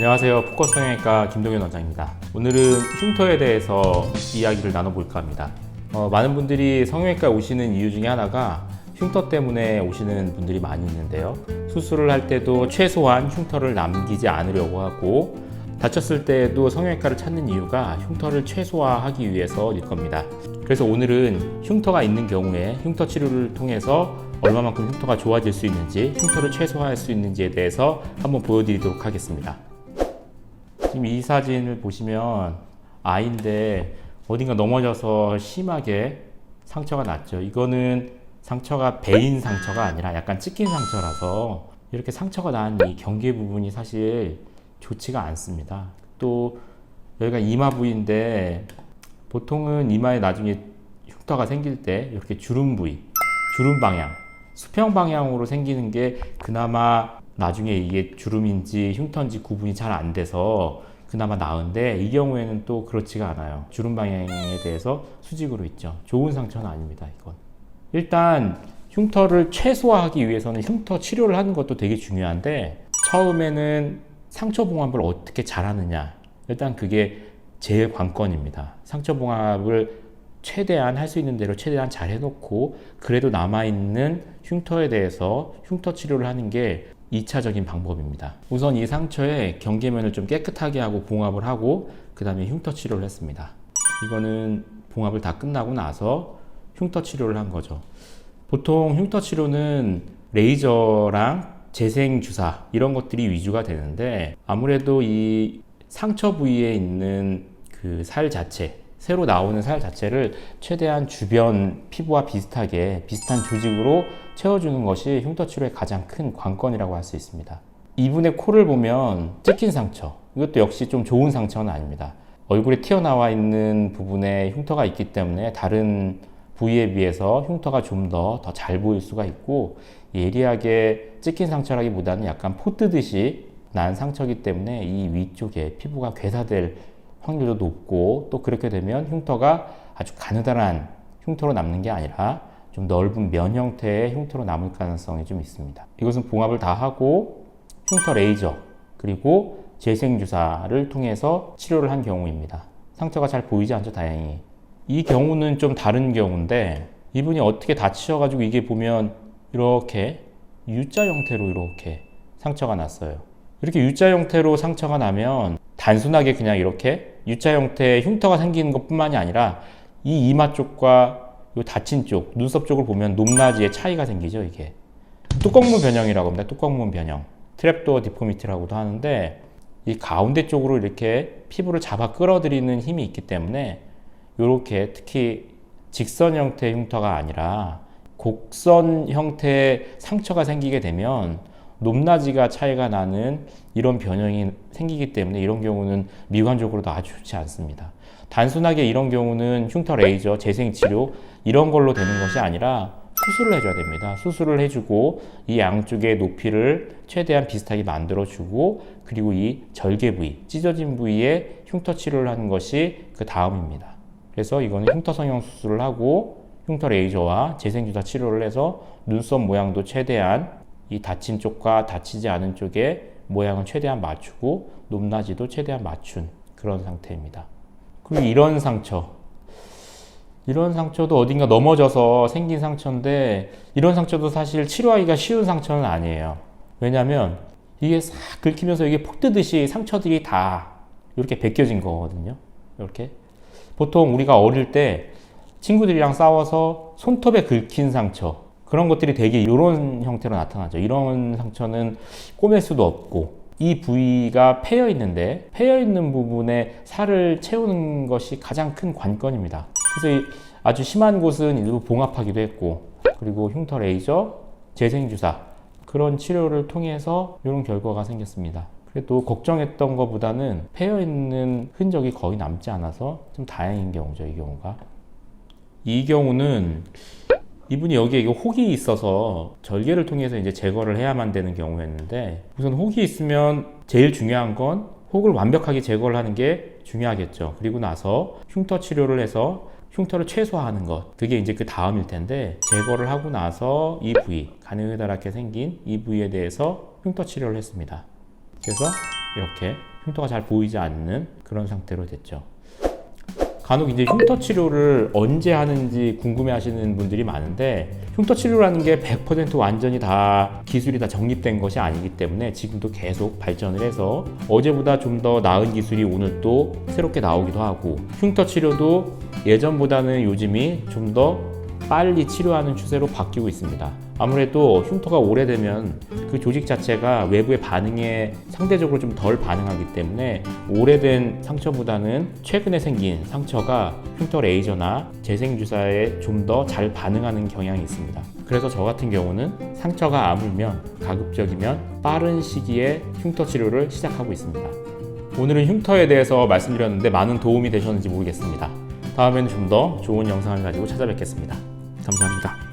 안녕하세요. 포커스 성형외과 김동현 원장입니다. 오늘은 흉터에 대해서 이야기를 나눠볼까 합니다. 어, 많은 분들이 성형외과 오시는 이유 중에 하나가 흉터 때문에 오시는 분들이 많이 있는데요. 수술을 할 때도 최소한 흉터를 남기지 않으려고 하고 다쳤을 때에도 성형외과를 찾는 이유가 흉터를 최소화하기 위해서일 겁니다. 그래서 오늘은 흉터가 있는 경우에 흉터 치료를 통해서 얼마만큼 흉터가 좋아질 수 있는지, 흉터를 최소화할 수 있는지에 대해서 한번 보여드리도록 하겠습니다. 지금 이 사진을 보시면 아이인데 어딘가 넘어져서 심하게 상처가 났죠. 이거는 상처가 베인 상처가 아니라 약간 찢긴 상처라서 이렇게 상처가 난 이 경계 부분이 사실 좋지가 않습니다. 또 여기가 이마 부위인데 보통은 이마에 나중에 흉터가 생길 때 이렇게 주름 부위, 주름 방향, 수평 방향으로 생기는 게 그나마 나중에 이게 주름인지 흉터인지 구분이 잘 안 돼서 그나마 나은데 이 경우에는 또 그렇지가 않아요. 주름 방향에 대해서 수직으로 있죠. 좋은 상처는 아닙니다. 이건. 일단 흉터를 최소화하기 위해서는 흉터 치료를 하는 것도 되게 중요한데 처음에는 상처 봉합을 어떻게 잘하느냐 일단 그게 제일 관건입니다. 상처 봉합을 최대한 할 수 있는 대로 최대한 잘 해놓고 그래도 남아있는 흉터에 대해서 흉터 치료를 하는 게 2차적인 방법입니다. 우선 이 상처의 경계면을 좀 깨끗하게 하고 봉합을 하고 그 다음에 흉터 치료를 했습니다. 이거는 봉합을 다 끝나고 나서 흉터 치료를 한 거죠. 보통 흉터 치료는 레이저랑 재생 주사 이런 것들이 위주가 되는데 아무래도 이 상처 부위에 있는 그 살 자체 새로 나오는 살 자체를 최대한 주변 피부와 비슷하게 비슷한 조직으로 채워주는 것이 흉터 치료의 가장 큰 관건이라고 할 수 있습니다. 이분의 코를 보면 찍힌 상처 이것도 역시 좀 좋은 상처는 아닙니다. 얼굴에 튀어나와 있는 부분에 흉터가 있기 때문에 다른 부위에 비해서 흉터가 좀 더 더 잘 보일 수가 있고 예리하게 찍힌 상처라기보다는 약간 포뜨듯이 난 상처이기 때문에 이 위쪽에 피부가 괴사될 확률도 높고 또 그렇게 되면 흉터가 아주 가느다란 흉터로 남는 게 아니라 좀 넓은 면 형태의 흉터로 남을 가능성이 좀 있습니다. 이것은 봉합을 다 하고 흉터 레이저 그리고 재생 주사를 통해서 치료를 한 경우입니다. 상처가 잘 보이지 않죠, 다행히. 이 경우는 좀 다른 경우인데 이분이 어떻게 다치셔가지고 이게 보면 이렇게 U자 형태로 이렇게 상처가 났어요. 이렇게 U자 형태로 상처가 나면 단순하게 그냥 이렇게 U자 형태의 흉터가 생기는 것 뿐만이 아니라 이 이마 쪽과 이 다친 쪽, 눈썹 쪽을 보면 높낮이의 차이가 생기죠, 이게. 뚜껑문 변형이라고 합니다. 뚜껑문 변형. 트랩도어 디포미티라고도 하는데 이 가운데 쪽으로 이렇게 피부를 잡아 끌어들이는 힘이 있기 때문에 이렇게 특히 직선 형태의 흉터가 아니라 곡선 형태의 상처가 생기게 되면 높낮이가 차이가 나는 이런 변형이 생기기 때문에 이런 경우는 미관적으로도 아주 좋지 않습니다. 단순하게 이런 경우는 흉터 레이저, 재생 치료 이런 걸로 되는 것이 아니라 수술을 해줘야 됩니다. 수술을 해주고 이 양쪽의 높이를 최대한 비슷하게 만들어주고 그리고 이 절개 부위, 찢어진 부위에 흉터 치료를 하는 것이 그 다음입니다. 그래서 이거는 흉터 성형 수술을 하고 흉터 레이저와 재생주사 치료를 해서 눈썹 모양도 최대한 이 다친 쪽과 다치지 않은 쪽의 모양을 최대한 맞추고 높낮이도 최대한 맞춘 그런 상태입니다. 그리고 이런 상처. 이런 상처도 어딘가 넘어져서 생긴 상처인데 이런 상처도 사실 치료하기가 쉬운 상처는 아니에요. 왜냐하면 이게 싹 긁히면서 이게 폭 뜨듯이 상처들이 다 이렇게 벗겨진 거거든요. 이렇게 보통 우리가 어릴 때 친구들이랑 싸워서 손톱에 긁힌 상처 그런 것들이 되게 이런 형태로 나타나죠. 이런 상처는 꼬맬 수도 없고 이 부위가 패여 있는데 패여 있는 부분에 살을 채우는 것이 가장 큰 관건입니다. 그래서 이 아주 심한 곳은 일부 봉합하기도 했고 그리고 흉터 레이저, 재생 주사 그런 치료를 통해서 이런 결과가 생겼습니다. 그래도 걱정했던 것보다는 패여 있는 흔적이 거의 남지 않아서 좀 다행인 경우죠, 이 경우가. 이 경우는 이분이 여기에 혹이 있어서 절개를 통해서 이제 제거를 해야만 되는 경우였는데 우선 혹이 있으면 제일 중요한 건 혹을 완벽하게 제거를 하는 게 중요하겠죠. 그리고 나서 흉터 치료를 해서 흉터를 최소화하는 것. 그게 이제 그 다음일 텐데 제거를 하고 나서 이 부위, 가느다랗게 생긴 이 부위에 대해서 흉터 치료를 했습니다. 그래서 이렇게 흉터가 잘 보이지 않는 그런 상태로 됐죠. 간혹 이제 흉터 치료를 언제 하는지 궁금해 하시는 분들이 많은데 흉터 치료라는 게 100% 완전히 다 기술이 다 정립된 것이 아니기 때문에 지금도 계속 발전을 해서 어제보다 좀 더 나은 기술이 오늘 또 새롭게 나오기도 하고 흉터 치료도 예전보다는 요즘이 좀더 빨리 치료하는 추세로 바뀌고 있습니다. 아무래도 흉터가 오래되면 그 조직 자체가 외부의 반응에 상대적으로 좀 덜 반응하기 때문에 오래된 상처보다는 최근에 생긴 상처가 흉터 레이저나 재생 주사에 좀 더 잘 반응하는 경향이 있습니다. 그래서 저 같은 경우는 상처가 아물면 가급적이면 빠른 시기에 흉터 치료를 시작하고 있습니다. 오늘은 흉터에 대해서 말씀드렸는데 많은 도움이 되셨는지 모르겠습니다. 다음에는 좀 더 좋은 영상을 가지고 찾아뵙겠습니다. 감사합니다.